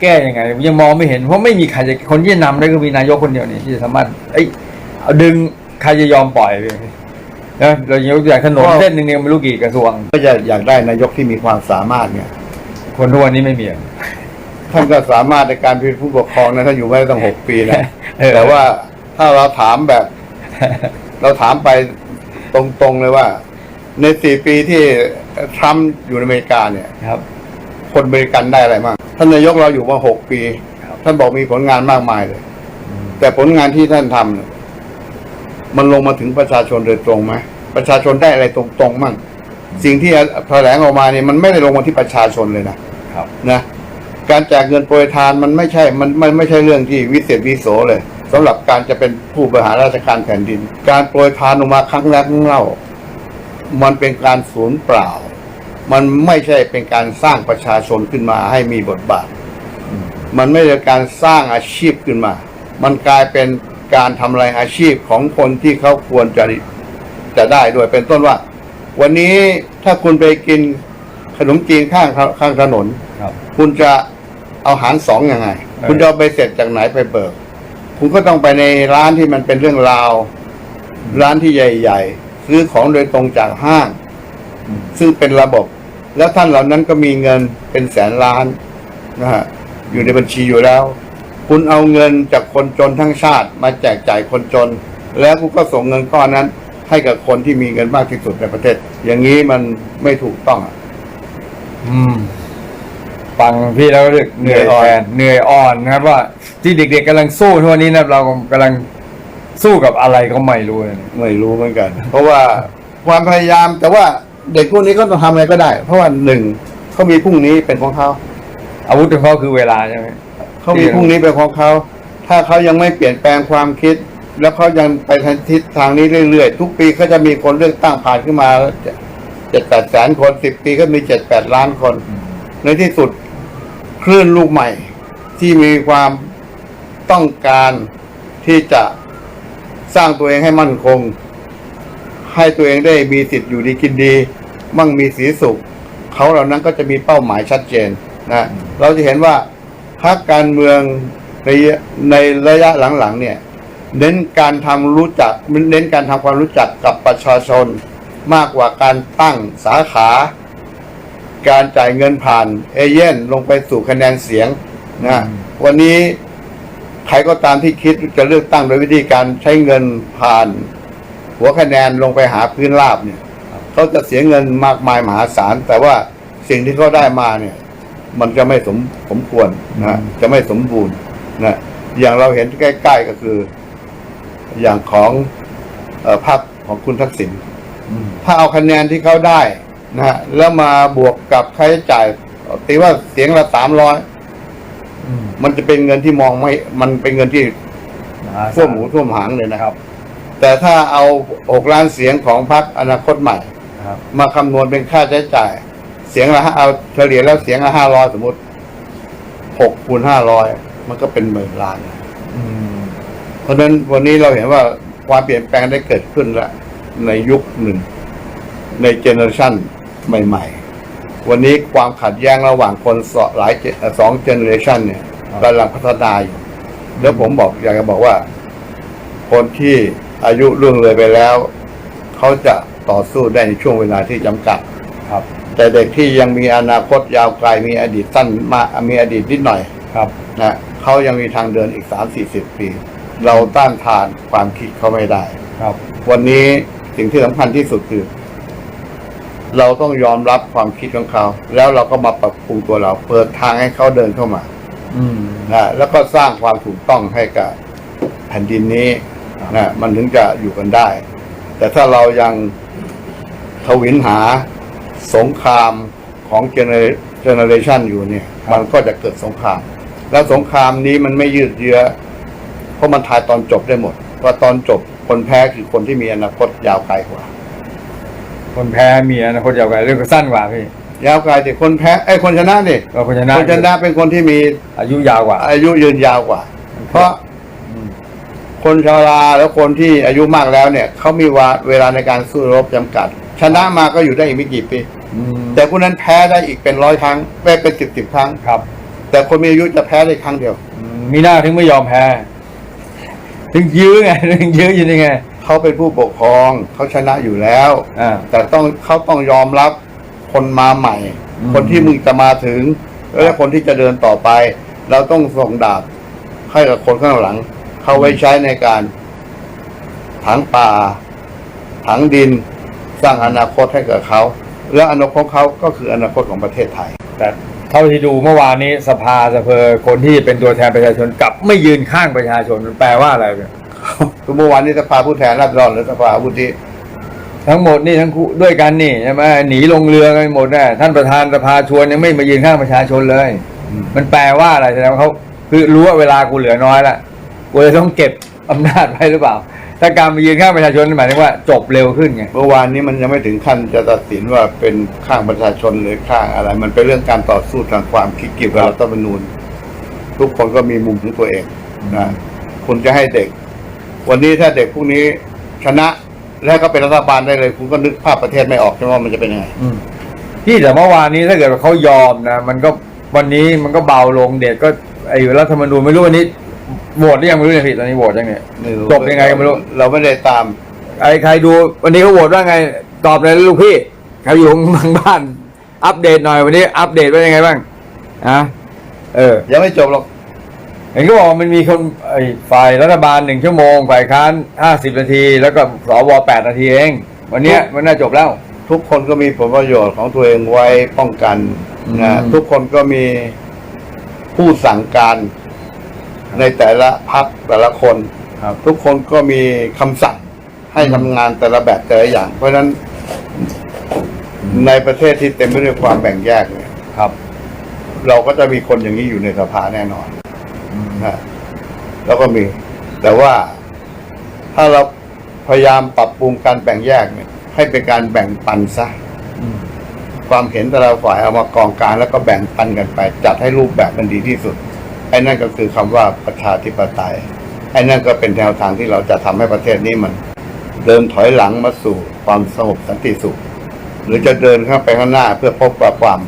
แก้ยังไงยังมองไม่เห็นเพราะไม่มีใครจะคนที่จะนำได้ก็มีนายกคนเดียวนี่ที่จะสามารถเอ้ยเอาดึงใครจะยอมปล่อยไปนะเรายกตัวอย่างถนนเส้นหนึ่งเนี่ยไม่รู้กี่กระทรวง ก็จะอยากได้นายกที่มีความสามารถเนี่ย คนทุกวันนี้ไม่มีอะท่านก็สามารถในการเป็นผู้ปกครองนะท่านอยู่มาได้ตั้งหกปีนะเออแต่ว่าถ้าเราถามแบบ เราถามไปตรงๆเลยว่า ในสี่ปีที่ทรัมป์อยู่ในอเมริกาเนี่ยครับ คนอเมริกันได้อะไรมาก ท่านนายกเราอยู่มาหกปีครับท่านบอกมีผลงานมากมายเลย แต่ผลงานที่ท่านทำเนี่ยมันลงมาถึงประชาชนโดยตรงไหมประชาชนได้อะไรตรงๆมั่งสิ่งที่แถลงออกมาเนี่ยมันไม่ได้ลงมาที่ประชาชนเลยนะครับนะการแจกเงินโปรยทานมันไม่ใช่ มันมันไม่ใช่เรื่องที่วิเศษวิโสเลยสำหรับการจะเป็นผู้บริหารราชการแผ่นดิน การโปรยทานออกมาครั้งแรกครั้งเล่า มันเป็นการสูญเปล่า มันไม่ใช่เป็นการสร้างประชาชนขึ้นมาให้มีบทบาท มันไม่ใช่การสร้างอาชีพขึ้นมา มันกลายเป็นการทำลายอาชีพของคนที่เขาควรจะจะได้ด้วยเป็นต้นว่า วันนี้ถ้าคุณไปกินขนมจีนข้างข้างถนนครับ คุณจะเอาหารสองยังไงเออคุณจะเอาไปเสร็จจากไหนไปเบิก คุณก็ต้องไปในร้านที่มันเป็นเรื่องราว ร้านที่ใหญ่ ๆ ซื้อของโดยตรงจากห้าง ซึ่งเป็นระบบ แล้วท่านเหล่านั้นก็มีเงินเป็นแสนล้านนะฮะอยู่ในบัญชีอยู่แล้ว คุณเอาเงินจากคนจนทั้งชาติมาแจกจ่ายคนจน แล้วคุณก็ส่งเงินก้อนนั้น ให้กับคนที่มีเงินมากที่สุดในประเทศ อย่างนี้มันไม่ถูกต้องอะอืมฟังพี่แล้วรู้สึกเหนื่อยเหนื่อยอ่อนแทนเหนื่อยอ่อนนะครับว่าที่เด็กๆกำลังสู้ทุกวันนี้นะเรากำลังสู้กับอะไรก็ไม่รู้เลยไม่รู้เหมือนกัน เพราะว่าความพยายามแต่ว่า เด็กพวกนี้ก็ต้องทำอะไรก็ได้ เพราะว่าหนึ่งเขามีพรุ่งนี้เป็นของเขาอาวุธของเขาคือเวลาใช่ไหมเขามีพรุ่งนี้เป็นของเขาถ้าเขายังไม่เปลี่ยนแปลงความคิด แล้วเขายังไปทางทิศทางนี้เรื่อยๆ ทุกปีก็จะมีคนเลือกตั้งผ่านขึ้นมาเจ็ดแปดแสนคนสิบปีก็มีเจ็ดแปดล้านคน ในที่สุดคลื่นลูกใหม่ ที่มีความต้องการที่จะสร้างตัวเองให้มั่นคง ให้ตัวเองได้มีสิทธิ์อยู่ดีกินดี มั่งมีสีสุข เขาเหล่านั้นก็จะมีเป้าหมายชัดเจนนะเราจะเห็นว่าพรรคการเมืองในในระยะหลังๆเนี่ยเน้นการทำรู้จักเน้นการทำความรู้จักกับประชาชน มากกว่าการตั้งสาขา การจ่ายเงินผ่านเอเย่นลงไปสู่คะแนนเสียงนะวันนี้ใครก็ตามที่คิดจะเลือกตั้งโดยวิธีการใช้เงินผ่าน หัวคะแนนลงไปหาพื้นราบเนี่ยเขาจะเสียเงินมากมายมหาศาล แต่ว่าสิ่งที่เขาได้มาเนี่ย มันจะไม่สมสมควรนะจะไม่สมบูรณ์นะอย่างเราเห็นใกล้ ๆก็คือ อย่างของเออภาพของคุณทักษิณอืมถ้าเอาคะแนนที่เขาได้นะฮะแล้วมาบวกกับค่าใช้จ่ายตีว่าเสียงละสามร้อยอืมมันจะเป็นเงินที่มองไม่ มันเป็นเงินที่มหาศาลท่วมหูท่วมหางเลยนะครับ แต่ถ้าเอาหกล้านเสียงของพรรคอนาคตใหม่ ครับมาคำนวณเป็นค่าใช้จ่าย เสียงละห้าเอาเฉลี่ยแล้วเสียงละห้าร้อยสมมติหกคูณห้าร้อยมันก็เป็นหมื่นล้าน อืมเพราะฉะนั้นวันนี้เราเห็นว่าความเปลี่ยนแปลงได้เกิดขึ้นแล้วในยุคหนึ่ง ในเจเนอเรชันใหม่ ๆ วันนี้ความขัดแย้งระหว่างคนสหลายเจสองเจเนอเรชันเนี่ยกำลังพัฒนาอยู่ แล้วผมบอกอยากจะบอกว่า คนที่ อายุล่วงเลยไปแล้ว เขาจะต่อสู้ได้ในช่วงเวลาที่จำกัดครับ แต่เด็กที่ยังมีอนาคตยาวไกลมีอดีตสั้นมามีอดีตนิดหน่อยครับนะเขายังมีทางเดินอีกสามสี่สิบปี เราต้านทานความคิดเขาไม่ได้ ครับ วันนี้สิ่งที่สำคัญที่สุดคือ เราต้องยอมรับความคิดของเขา แล้วเราก็มาปรับปรุงตัวเรา เปิดทางให้เขาเดินเข้ามา อืมนะแล้วก็สร้างความถูกต้องให้กับแผ่นดินนี้ นะมันถึงจะอยู่กันได้ แต่ถ้าเรายังทวินหาสงครามของเจเนเนเรชันอยู่เนี่ย มันก็จะเกิดสงคราม แล้วสงครามนี้มันไม่ยืดเยื้อเพราะมันทายตอนจบได้หมดเพราะตอนจบคนแพ้คือคนที่มีอนาคตยาวไกลกว่า คนแพ้มีอนาคตยาวไกลเรื่องก็สั้นกว่าพี่ยาวไกลแต่คนแพ้ไอ้ยคนชนะนี่เราคนชนะคนชนะเป็นคนที่มีอายุยาวกว่า อายุยืนยาวกว่า เพราะอืม คนชราแล้วคนที่อายุมากแล้วเนี่ยเขามีวาเวลาในการสู้รบจำกัด ชนะมาก็อยู่ได้อีกไม่กี่ปีอืมแต่คนนั้นแพ้ได้อีกเป็นร้อยครั้งแพ้เป็นสิบสิบครั้งครับ แต่คนมีอายุจะแพ้ได้ครั้งเดียวอืมมีหน้าถึงไม่ยอมแพ้ ถึงยื้อไงถึงยื้ออยู่นี่ไงเขาเป็นผู้ปกครองเขาชนะอยู่แล้วอ่าแต่ต้องเขาต้องยอมรับคนมาใหม่อืมคนที่มึงจะมาถึงและคนที่จะเดินต่อไป เราต้องส่งดาบให้กับคนข้างหลัง เขาไว้ใช้ในการถังป่าถังดิน สร้างอนาคตให้กับเขา และอนาคตเขาก็คืออนาคตของประเทศไทย แต่เท่าที่ดูเมื่อวานนี้สภาสภาคนที่เป็นตัวแทนประชาชนกลับไม่ยืนข้างประชาชนมันแปลว่าอะไรเนี่ยเมื่อวานนี้สภาผู้แทนราษฎรหรือสภาวุฒิทั้งหมดนี่ทั้งคู่ด้วยกันนี่ใช่ไหมหนีลงเรือกันหมดน่ะท่านประธานสภาชวนยังไม่มายืนข้างประชาชนเลย มันแปลว่าอะไรแสดงว่าเขาคือรู้ว่าเวลากูเหลือน้อยละ กูจะต้องเก็บอำนาจไว้หรือเปล่า ถ้าการมายืนข้างประชาชนหมายถึงว่าจบเร็วขึ้นไง เมื่อวานนี้มันยังไม่ถึงขั้นจะตัดสินว่าเป็นข้างประชาชนหรือข้างอะไร มันเป็นเรื่องการต่อสู้ทางความคิดเกี่ยวกับรัฐธรรมนูญ ทุกคนก็มีมุมของตัวเองนะคุณจะให้เด็ก วันนี้ถ้าเด็กพวกนี้ชนะแล้วก็เป็นรัฐบาลได้เลย คุณก็นึกภาพประเทศไม่ออกใช่ไหมว่ามันจะเป็นยังไงอืมพี่แต่เมื่อวานนี้ถ้าเกิดว่าเขายอมนะมันก็วันนี้มันก็เบาลงเด็กก็ไอ้รัฐธรรมนูญไม่รู้วันนี้ โหวตหรือยังไม่รู้เนี่ยพี่ตอนนี้โหวตยังเนี่ย ไม่รู้จบยังไงก็ไม่รู้ เราไม่ได้ตาม ไอ้ใครดูวันนี้เขาโหวตว่าไง ตอบเลยลูกพี่ใครอยู่ทางบ้าน อัปเดตหน่อยวันนี้ อัปเดตว่ายังไงบ้างอะเออยังไม่จบหรอกเห็นก็บอกว่ามันมีคนไอ้ฝ่ายรัฐบาลหนึ่งชั่วโมง ฝ่ายค้านห้าสิบนาที แล้วก็สวแปดนาทีเอง วันเนี้ยมันน่าจบแล้ว ทุกคนก็มีผลประโยชน์ของตัวเองไว้ป้องกันนะอืม ทุกคนก็มีผู้สั่งการ ในแต่ละพักแต่ละคนครับ ทุกคนก็มีคำสั่งให้ทำงานแต่ละแบบแต่ละอย่าง เพราะฉะนั้นในประเทศที่เต็มไปด้วยความแบ่งแยกเนี่ยครับเราก็จะมีคนอย่างนี้อยู่ในสภาแน่นอนนะแล้วก็มี แต่ว่าถ้าเราพยายามปรับปรุงการแบ่งแยกเนี่ย ให้เป็นการแบ่งปันซะ อืมความเห็นแต่ละฝ่ายเอามากองกลางแล้วก็แบ่งปันกันไป จัดให้รูปแบบมันดีที่สุด ไอ้นั่นก็คือคำว่าประชาธิปไตยไอ้นั่นก็เป็นแนวทางที่เราจะทำให้ประเทศนี้มัน เดินถอยหลังมาสู่ความสงบสันติสุข หรือจะเดินข้างไปข้างหน้าเพื่อพบกับความ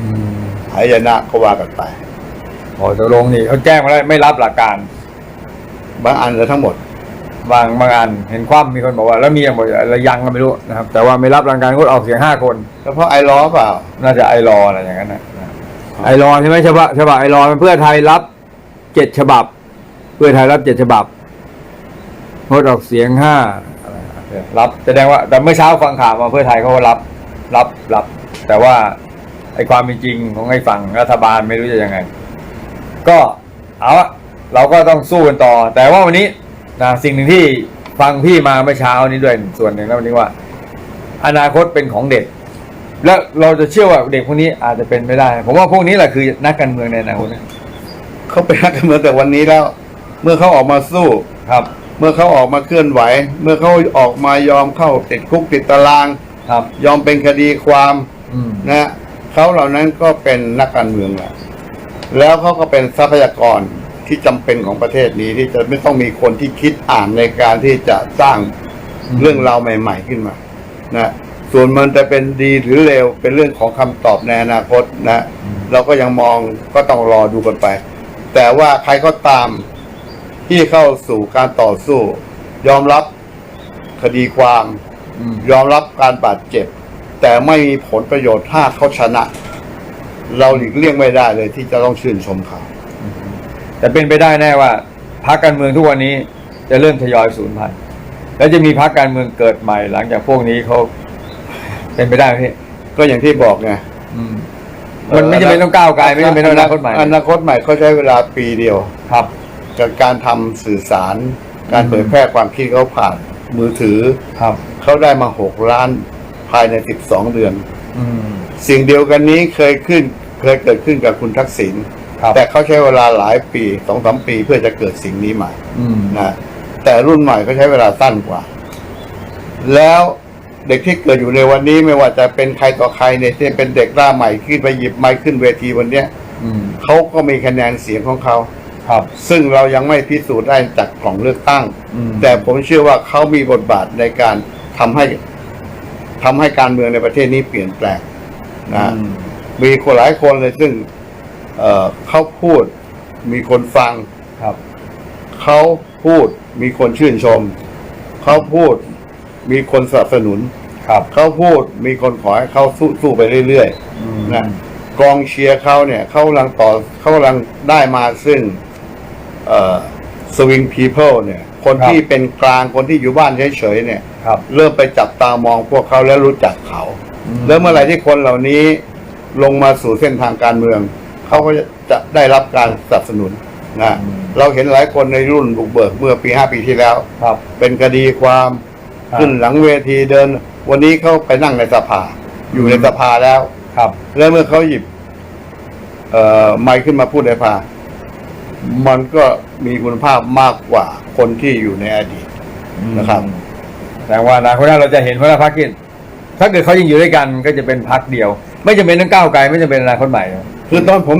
อืมหายนะก็ว่ากันไปพอตกลงนี่เขาแจ้งมาแล้วไม่รับหลักการ บางอันหรือทั้งหมด บางบางอันเห็นความมีคนบอกว่า แล้วมีอย่างบอกอะไรยังก็ไม่รู้นะครับ แต่ว่าไม่รับหลักการงดออกเสียงห้าคน แล้วเพราะไอล้อเปล่า น่าจะไอรออะไรอย่างนั้นนะครับ ไอรอใช่ไหมฉบับฉบับไอรอเป็นเพื่อไทยรับเจ็ดฉบับ เพื่อไทยรับเจ็ดฉบับงดออกเสียงห้ารับแสดงว่า แต่เมื่อเช้าฟังข่าวมาเพื่อไทยเขาก็รับ รับรับ แต่ว่าไอความเป็นจริงของไอฝั่งรัฐบาลไม่รู้จะยังไง ก็เอาละเราก็ต้องสู้กันต่อ แต่ว่าวันนี้นะสิ่งหนึ่งที่ฟังพี่มาเมื่อเช้านี้ด้วยส่วนหนึ่งแล้ววันนี้ว่า อนาคตเป็นของเด็ก แล้วเราจะเชื่อว่าเด็กพวกนี้อาจจะเป็นไม่ได้ ผมว่าพวกนี้แหละคือนักการเมืองในอนาคตนะเขาเป็นนักการเมืองแต่วันนี้แล้ว เมื่อเขาออกมาสู้ครับ เมื่อเขาออกมาเคลื่อนไหว เมื่อเขาออกมายอมเข้าติดคุกติดตาราง ครับ ยอมเป็นคดีความอืมนะเขาเหล่านั้นก็เป็นนักการเมืองแหละแล้วเขาก็เป็นทรัพยากรที่จำเป็นของประเทศนี้ที่จะไม่ต้องมีคนที่คิดอ่านในการที่จะสร้างเรื่องราวใหม่ ๆ ขึ้นมา นะ ส่วนมันจะเป็นดีหรือเลวเป็นเรื่องของคำตอบในอนาคตนะ เราก็ยังมองก็ต้องรอดูกันไป แต่ว่าใครก็ตามที่เข้าสู่การต่อสู้ ยอมรับคดีความยอมรับการบาดเจ็บ แต่ไม่มีผลประโยชน์ถ้าเขาชนะ เราหลีกเลี่ยงไม่ได้เลยที่จะต้องชื่นชมเขาแต่เป็นไปได้แน่ว่าพรรคการเมืองทุกวันนี้จะเริ่มทยอยสูญพันธุ์แล้วจะมีพรรคการเมืองเกิดใหม่ หลังจากพวกนี้เขา เป็นไปได้ไหมพี่ก็อย่างที่บอกไงอืม มันไม่จำเป็นต้องก้าวไกลไม่จำเป็นต้องอนาคตใหม่อนาคตใหม่เขาใช้เวลาปีเดียวครับ กับการทำสื่อสาร การอืมเผยแพร่ความคิดเขาผ่านมือถือ ครับ เขาได้มาหกล้านภายในสิบสองเดือน อืม สิ่งเดียวกันนี้เคยขึ้นเคยเกิดขึ้นกับคุณทักษิณครับ แต่เขาใช้เวลาหลายปีสองสามปีเพื่อจะเกิดสิ่งนี้ใหม่อืมนะแต่รุ่นใหม่เขาใช้เวลาสั้นกว่า แล้ว เด็กที่เกิดอยู่ในวันนี้ไม่ว่าจะเป็นใครต่อใครเนี่ยที่เป็นเด็กร่าใหม่ขึ้นไปหยิบไม้ขึ้นเวทีวันเนี้ยอืม เขาก็มีคะแนนเสียงของเขา ครับ ซึ่งเรายังไม่พิสูจน์ได้จากกล่องเลือกตั้ง อืม แต่ผมเชื่อว่าเขามีบทบาทในการทำให้ทำให้การเมืองในประเทศนี้เปลี่ยนแปลงนะอืมมีคนหลายคนเลยซึ่งเอ่อเขาพูด มีคนฟัง ครับ เขาพูดมีคนชื่นชม เขาพูด มีคนสนับสนุน ครับเขาพูดมีคนขอให้เขาสู้สู้ไปเรื่อยอืมๆนะกองเชียร์เขาเนี่ยเขากำลังต่อเขากำลังได้มาซึ่ง เอ่อสวิงพีเพิลเนี่ย คนที่เป็นกลางคนที่อยู่บ้านเฉยๆเนี่ย ครับ เริ่มไปจับตามองพวกเขาแล้วรู้จักเขาอืมแล้วเมื่อไหร่ที่คนเหล่านี้ลงมาสู่เส้นทางการเมือง เขาก็จะได้รับการสนับสนุนนะเราเห็นหลายคนในรุ่นบุกเบิกเมื่อปีห้าปีที่แล้ว ครับ เป็นคดีความ ครับ ขึ้นหลังเวทีเดิน วันนี้เขาไปนั่งในสภา อยู่ในสภาแล้ว ครับ แล้วเมื่อเขาหยิบ เอ่อไมค์ขึ้นมาพูดในสภา มันก็มีคุณภาพมากกว่าคนที่อยู่ในอดีต นะครับ แต่ว่าอนาคตหน้าเราจะเห็นว่าพรรคที่ถ้าเกิดเขายังอยู่ด้วยกันก็จะเป็นพรรคเดียว ไม่จำเป็นต้องก้าวไกลไม่จำเป็นอนาคตใหม่ คือตอนผม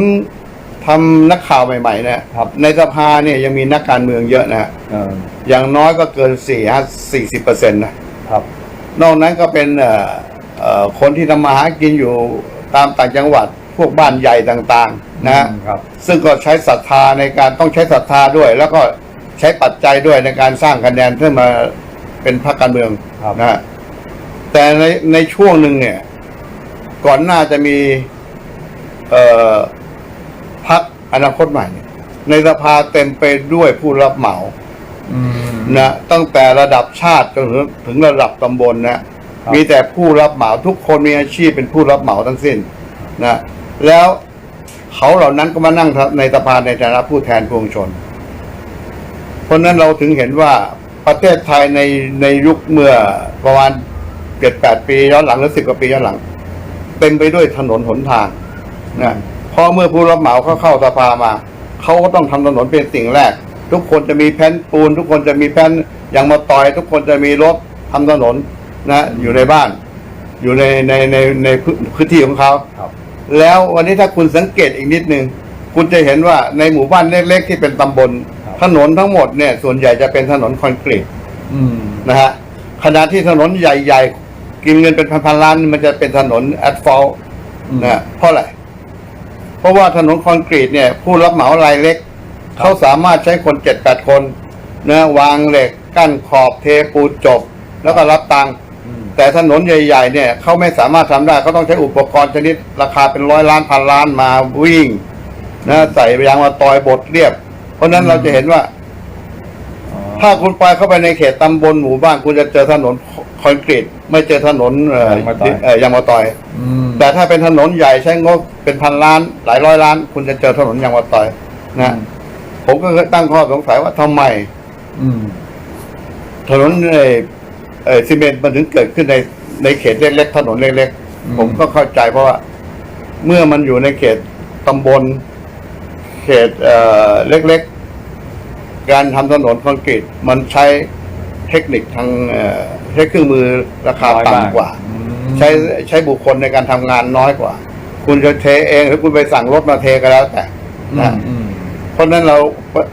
ทำนักข่าวใหม่ๆเนี่ยครับ ในสภาเนี่ยยังมีนักการเมืองเยอะนะฮะเอออย่างน้อยก็เกินสี่ห้าสี่สิบเปอร์เซ็นต์นะครับนอกนั้นก็เป็นเอ่อเอ่อคนที่ทำมาหากินอยู่ตามต่างจังหวัดพวกบ้านใหญ่ต่างๆนะฮะอืมครับ ซึ่งก็ใช้ศรัทธาในการต้องใช้ศรัทธาด้วย แล้วก็ใช้ปัจจัยด้วยในการสร้างคะแนนเพื่อมาเป็นพรรคการเมืองครับ นะฮะแต่ในในช่วงหนึ่งเนี่ย ก่อนหน้าจะมี เอ่อ พรรคอนาคตใหม่เนี่ยในสภาเต็มไปด้วยผู้รับเหมาอืมนะตั้งแต่ระดับชาติจนถึงถึงระดับตำบลนะครับมีแต่ผู้รับเหมาทุกคนมีอาชีพเป็นผู้รับเหมาทั้งสิ้นนะแล้วเขาเหล่านั้นก็มานั่งในสภาในฐานะผู้แทนปวงชน เพราะฉะนั้นเราถึงเห็นว่าประเทศไทยในในยุคเมื่อประมาณเจ็ดแปดปีย้อนหลังหรือสิบกว่าปีย้อนหลัง เต็มไปด้วยถนนหนทางนะ พอเมื่อผู้รับเหมาเขาเข้าสภามา เขาก็ต้องทำถนนเป็นสิ่งแรก ทุกคนจะมีแผ่นปูน ทุกคนจะมีแผ่นยางมาตอย ทุกคนจะมีรถทำถนนนะอยู่ในบ้าน อยู่ในในในในพื้นพื้นที่ของเขาครับแล้ววันนี้ถ้าคุณสังเกตอีกนิดนึงคุณจะเห็นว่าในหมู่บ้านเล็กๆที่เป็นตำบลครับถนนทั้งหมดเนี่ยส่วนใหญ่จะเป็นถนนคอนกรีตอืมนะฮะขณะที่ถนนใหญ่ ๆ กินเงินเป็นพันๆล้าน มันจะเป็นถนนแอสฟัลต์อืมนะฮะเพราะอะไร เพราะว่าถนนคอนกรีตเนี่ยผู้รับเหมารายเล็กครับเขาสามารถใช้คนเจ็ดแปดคนนะวางเหล็กกั้นขอบเทปูนจบ แล้วก็รับตังค์อืมแต่ถนนใหญ่ ๆ เนี่ยเขาไม่สามารถทำได้เขาต้องใช้อุปกรณ์ชนิด ราคาเป็นร้อยล้านพันล้านมาวิ่งนะใส่ยางมาตอยบดเรียบ เพราะฉะนั้นเราจะเห็นว่าอ๋อถ้าคุณไปเข้าไปในเขตตำบลหมู่บ้านคุณจะเจอถนนคอนกรีตไม่เจอถนนเอ่อยางมะตอยเอ่อยางมาตอยอืม แต่ถ้าเป็นถนนใหญ่ใช้งบเป็นพันล้าน หลายร้อยล้าน คุณจะเจอถนนยางมาตอยนะผมก็เคยตั้งข้อสงสัยว่าทำไม อืม ถนนเอ่อเอ่อซีเมนต์มันถึงเกิดขึ้นในในเขตเล็กๆถนนเล็กอืมๆผมก็เข้าใจเพราะว่า เมื่อมันอยู่ในเขตตำบล เขตเอ่อเล็กๆ การทำถนนคอนกรีตมันใช้เทคนิคทางเอ่อใช้เครื่องมือราคาน้อยมต่ำกว่าอืม ใช้ใช้บุคคลในการทำงานน้อยกว่า คุณจะเทเองหรือคุณไปสั่งรถมาเทก็แล้วแต่อืนะมอืมเพราะฉะนั้นเรา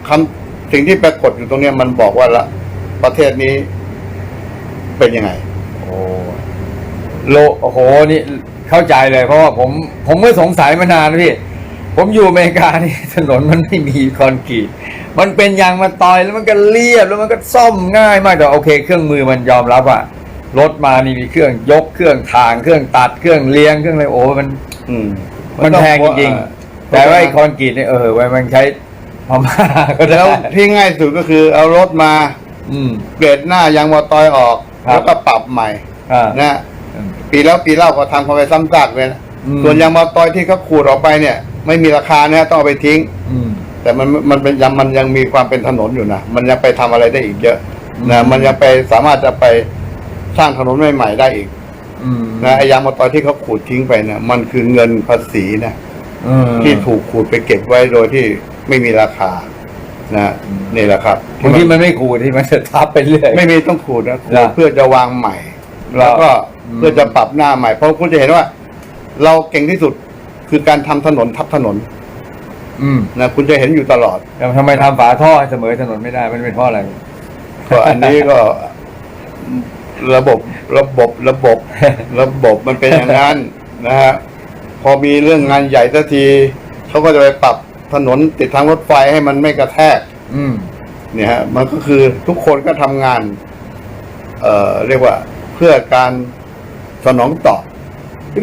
คำสิ่งที่ปรากฏอยู่ตรงเนี้ยมันบอกว่าละประเทศนี้เป็นยังไง โอ้โลโอ้โหนี่เข้าใจเลย เพราะว่าผมผมก็สงสัยมานานแล้วพี่ผมอยู่อเมริกานี่ถนนมันไม่มีคอนกรีต มันเป็นยางมาตอยแล้วมันก็เรียบแล้วมันก็ซ่อมง่ายมากแต่โอเค เครื่องมือมันยอมรับว่า รถมานี่มีเครื่องยกเครื่องทางเครื่องตัดเครื่องเลี้ยงเครื่องอะไรโอ้มัน อืมมันแพงจริงๆแต่ว่าไอ้คอนกรีตเนี่ยเออไว้มันใช้พม่าก็ได้แล้วที่ง่ายสุดก็คือเอารถมา อืม เกรดหน้ายางมอตอยออก ครับแล้วก็ปรับใหม่อ่านะปีแล้วปีเล่าก็ทำเข้าไปซ้ำซากเลยนะอืม ส่วนยางมอตอยที่เขาขูดออกไปเนี่ย ไม่มีราคานะต้องเอาไปทิ้ง อืม แต่มันมันเป็นยังมันยังมีความเป็นถนนอยู่นะ มันยังไปทำอะไรได้อีกเยอะอืมนะ มันยังไปสามารถจะไป สร้างถนนใหม่ๆได้อีกอืมนะไอ้ยางมอตอยที่เขาขูดทิ้งไปเนี่ยมันคือเงินภาษีนะอืมที่ถูกขูดไปเก็บไว้โดยที่ไม่มีราคา นะนี่แหละครับบางทีมันไม่ขูดที่มันจะทับไปเรื่อยไม่มีต้องขูดนะขูเหรดอเพื่อจะวางใหม่ แล้วก็อืมเพื่อจะปรับหน้าใหม่เพราะคุณจะเห็นว่า เราเก่งที่สุดคือการทำถนนทับถนน อืมนะคุณจะเห็นอยู่ตลอดแต่ทำไมทำฝาท่อให้เสมอถนนไม่ได้มันเป็นเพราะอะไรก็อันนี้ก็ ระบบระบบระบบ ระบบมันเป็นอย่างนั้นนะฮะพอมีเรื่องงานใหญ่สักทีถเขาก็จะไปปรับถนนติดทางรถไฟให้มันไม่กระแทก อืม เนี่ยฮะมันก็คือทุกคนก็ทำงาน เอ่อ เรียกว่า เพื่อการสนองตอบ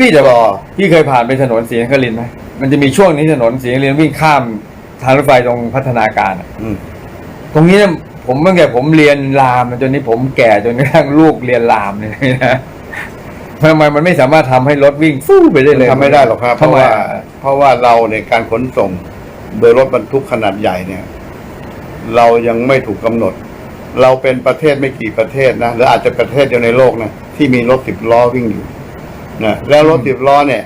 พี่แต่บอกพี่เคยผ่านไปถนนศรีนครินทร์ไหมมันจะมีช่วงนี้ถนนศรีนครินทร์วิ่งข้ามทางรถไฟตรงพัฒนาการอะอืม ตรงนี้เนี่ย ผมตั้งแต่ผมเรียนรามจนนี้ผมแก่จนกระทั่งลูกเรียนรามเลยนะทำไมมันไม่สามารถทำให้รถวิ่งฟู่ไปได้เลยทำไม่ได้หรอกครับเพทำราะไมว่าอะเพราะว่าเราในการขนส่ง โดยรถบรรทุกขนาดใหญ่เนี่ย เรายังไม่ถูกกำหนด เราเป็นประเทศไม่กี่ประเทศนะหรืออาจจะประเทศเดียวในโลกนะที่มีรถสิบล้อวิ่งอยู่นะแล้วรถสิบล้อเนี่ย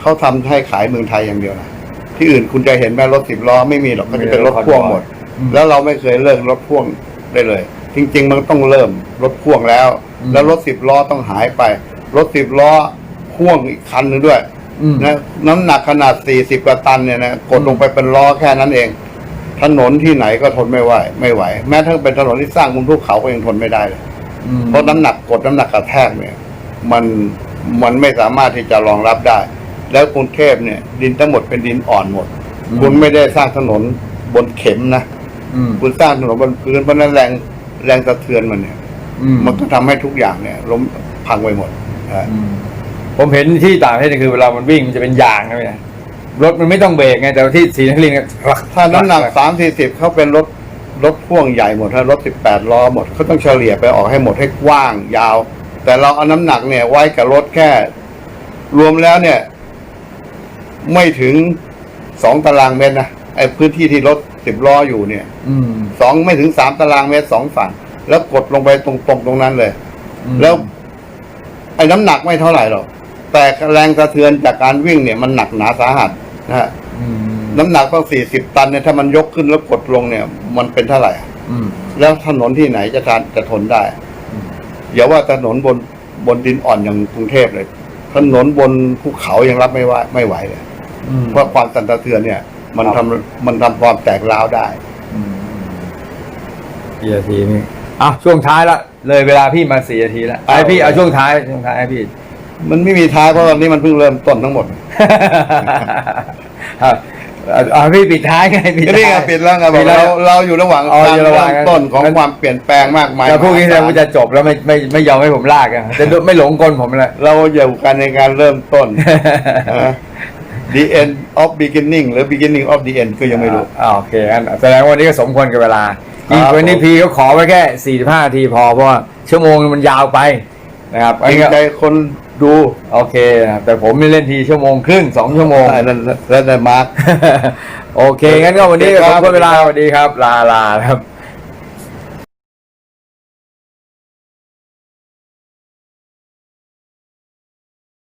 เขาทำให้ขายเมืองไทยอย่างเดียวนะที่อื่นคุณจะเห็นไหมรถสิบล้อไม่มีหรอกก็จะเป็นรถพ่วงหมดอืม แล้วเราไม่เคยเลิกรถพ่วงได้เลย จริง ๆ มันต้องเริ่มรถพ่วงแล้วอืมแล้วรถสิบล้อต้องหายไป รถสิบล้อพ่วงอีกคันหนึงด้วยอืมนะน้ำหนักขนาดสี่สิบกว่าตันเนี่ยนะกดลงไปเป็นล้อแค่นั้นเอง ถนนที่ไหนก็ทนไม่ไหวไม่ไหว แม้ทั้งเป็นถนนที่สร้างบนภูเขาก็ยังทนไม่ได้เลยอืมเพราะน้ำหนักกดน้ำหนักกระแทกเนี่ย มันมันไม่สามารถที่จะรองรับได้ แล้วกรุงเทพเนี่ย ดินทั้งหมดเป็นดินอ่อนหมด คุณไม่ได้สร้างถนนบนเข็มนะ อืม คุณสร้างถนนบนพื้นเพราะฉะนั้นแรงแรงสะเทือนมันเนี่ย อืมมันก็ทำให้ทุกอย่างเนี่ย ล้มพังไปหมดนะอืมผมเห็นที่ต่างประเทศคือเวลามันวิ่งมันจะเป็นยางใช่ไหมรถมันไม่ต้องเบรกไงแต่ว่าที่ศรีนครินทร์เนี่ยถ้าน้ำหนักสามสี่สิบเขาเป็นรถรถพ่วงใหญ่หมดถ้ารถสิบแปดล้อหมดเขาต้องเฉลี่ยไปออกให้หมดให้กว้างยาว แต่เราเอาน้ำหนักเนี่ยไว้กับรถแค่ รวมแล้วเนี่ย ไม่ถึงสองตารางเมตรนะไอ้พื้นที่ที่รถ สิบล้ออยู่เนี่ยอืม สองไม่ถึงสามตารางเมตรสองฝั่ง แล้วกดลงไปตรงๆตรงนั้นเลย อืม แล้ว ไอ้น้ำหนักไม่เท่าไหร่หรอกแต่แรงสะเทือนจากการวิ่งเนี่ยมันหนักหนาสาหัสนะฮะอืมน้ำหนักต้องสี่สิบตันเนี่ยถ้ามันยกขึ้นแล้วกดลงเนี่ย มันเป็นเท่าไหร่อะอืม แล้วถนนที่ไหนจะทานจะทนได้อืม อย่าว่าถนนบนบนดินอ่อนอย่างกรุงเทพเลย ถนนบนภูเขายังรับไม่ไหวไม่ไหวเลย อืมเพราะความสั่นสะเทือนเนี่ย มันครัทำบมันทำความแตกร้าวได้อืมสี่นาทีนี่อะช่วงท้ายละเลยเวลาพี่มาสี่นาทีแล้วไอพี่เอาช่วงท้ายช่วงท้ายให้พี่ มันไม่มีท้ายเพราะตอนนี้มันเพิ่งเริ่มต้นทั้งหมดครับเอาเอาพี่ปิดท้ายไงปิดก็นี่ไงท้ายปิดแล้วไงบอกปิดแล้วเราเราอยู่ระหว่างอ๋อการอยู่ระหว่าง เริ่มต้นของงั้นความเปลี่ยนแปลงมากมายแต่พวกนี้แสดงมหศลว่าจะจบแล้วไม่ไม่ไม่ยอมให้ผมลากอะจะไม่หลงกลผมเลย เราอยู่กันในการเริ่มต้นนะ the end of beginning หรือ beginning of the end ก็ยังไม่รู้ อ่าโอเคงั้นแสดงว่าวันนี้ก็สมควรกับเวลาครับอีกวันนี้ผมพีก็ขอไว้แค่สี่สิบห้านาทีพอเพราะว่าชั่วโมงมันยาวไปนะครับเกรงใจคนดูโอเคนะครับแต่ผมนี่เล่นทีชั่วโมงครึ่งสองชั่วโมงอ่านั่นแล้วแต่มาร์คโอเคงั้นก็วันนี้โอเคขครัอบบคุณเวลาสวัสดีครับ ลาลาครับ